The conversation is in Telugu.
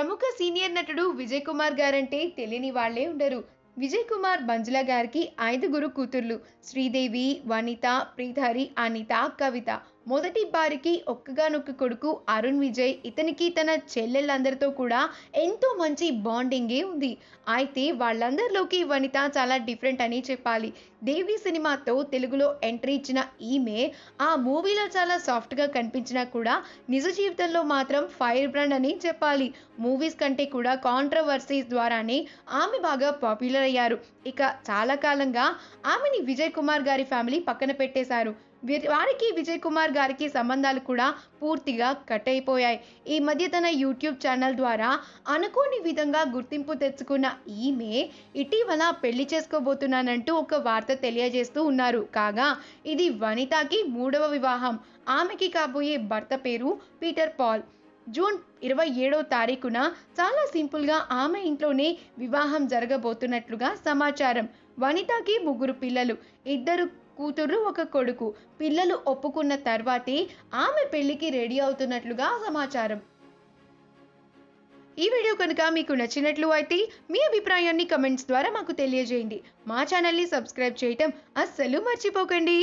ప్రముఖ సీనియర్ నటుడు విజయ్ కుమార్ గారంటే తెలియని వాళ్ళే ఉండరు. విజయ్ కుమార్ బంజుల గారికి ఐదుగురు కూతుర్లు. శ్రీదేవి వనిత ప్రీధరి అనిత కవిత. మొదటి బారికి ఒక్కగానొక్క కొడుకు అరుణ్ విజయ్ ఇతనికి తన చెల్లెళ్ళందరితో కూడా ఎంతో మంచి బాండింగే ఉంది. అయితే వాళ్ళందరిలోకి వనిత చాలా డిఫరెంట్ అని చెప్పాలి. దేవి సినిమాతో తెలుగులో ఎంట్రీ ఇచ్చిన ఈమె ఆ మూవీలో చాలా సాఫ్ట్గా కనిపించినా కూడా నిజ జీవితంలో మాత్రం ఫైర్ బ్రాండ్ అని చెప్పాలి. మూవీస్ కంటే కూడా కాంట్రవర్సీస్ ద్వారానే ఆమె బాగా పాపులర్ అయ్యారు. ఇక చాలా కాలంగా ఆమెని విజయ్ కుమార్ గారి ఫ్యామిలీ పక్కన పెట్టేశారు. వారికి విజయ్ కుమార్ గారికి సంబంధాలు కూడా పూర్తిగా కట్ అయిపోయాయి. ఈ మధ్య తన యూట్యూబ్ ఛానల్ ద్వారా అనుకోని విధంగా గుర్తింపు తెచ్చుకున్న ఈమె ఇటీవల పెళ్ళి చేసుకోబోతున్నానంటూ ఒక వార్త తెలియజేస్తూ ఉన్నారు. కాగా ఇది వనితకి మూడవ వివాహం. ఆమెకి కాబోయే భర్త పేరు పీటర్ పాల్. జూన్ ఇరవై ఏడవ తారీఖున చాలా సింపుల్గా ఆమె ఇంట్లోనే వివాహం జరగబోతున్నట్లుగా సమాచారం. వనితకి ముగ్గురు పిల్లలు. ఇద్దరు కూతురు ఒక కొడుకు. పిల్లలు ఒప్పుకున్న తర్వాతే ఆమె పెళ్ళికి రెడీ అవుతున్నట్లుగా సమాచారం. ఈ వీడియో కనుక మీకు నచ్చినట్లు అయితే మీ అభిప్రాయాన్ని కమెంట్స్ ద్వారా మాకు తెలియజేయండి. మా ఛానల్ని సబ్స్క్రైబ్ చేయటం అస్సలు మర్చిపోకండి.